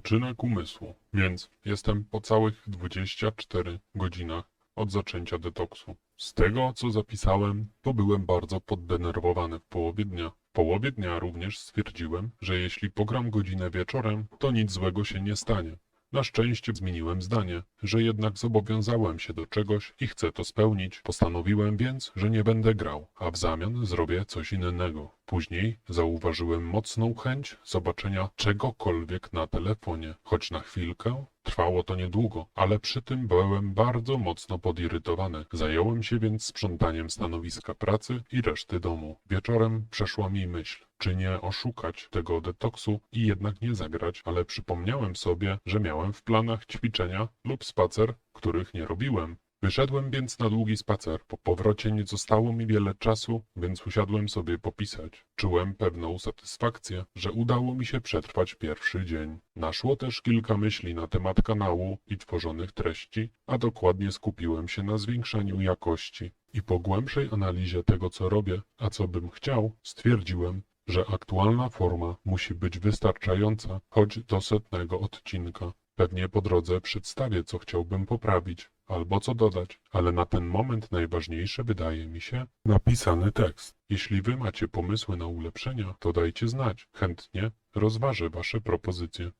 Odpoczynek umysłu. Więc jestem po całych 24 godzinach od zaczęcia detoksu. Z tego, co zapisałem, to byłem bardzo poddenerwowany w połowie dnia. W połowie dnia również stwierdziłem, że jeśli pogram godzinę wieczorem, to nic złego się nie stanie. Na szczęście zmieniłem zdanie, że jednak zobowiązałem się do czegoś i chcę to spełnić. Postanowiłem więc, że nie będę grał, a w zamian zrobię coś innego. Później zauważyłem mocną chęć zobaczenia czegokolwiek na telefonie, choć na chwilkę. Trwało to niedługo, ale przy tym byłem bardzo mocno podirytowany. Zająłem się więc sprzątaniem stanowiska pracy i reszty domu. Wieczorem przeszła mi myśl, czy nie oszukać tego detoksu i jednak nie zagrać, ale przypomniałem sobie, że miałem w planach ćwiczenia lub spacer, których nie robiłem. Wyszedłem więc na długi spacer. Po powrocie nie zostało mi wiele czasu, więc usiadłem sobie popisać. Czułem pewną satysfakcję, że udało mi się przetrwać pierwszy dzień. Naszło też kilka myśli na temat kanału i tworzonych treści, a dokładnie skupiłem się na zwiększaniu jakości. I po głębszej analizie tego, co robię, a co bym chciał, stwierdziłem, że aktualna forma musi być wystarczająca, choć do setnego odcinka. Pewnie po drodze przedstawię, co chciałbym poprawić, albo co dodać, ale na ten moment najważniejsze wydaje mi się napisany tekst. Jeśli wy macie pomysły na ulepszenia, to dajcie znać. Chętnie rozważę wasze propozycje.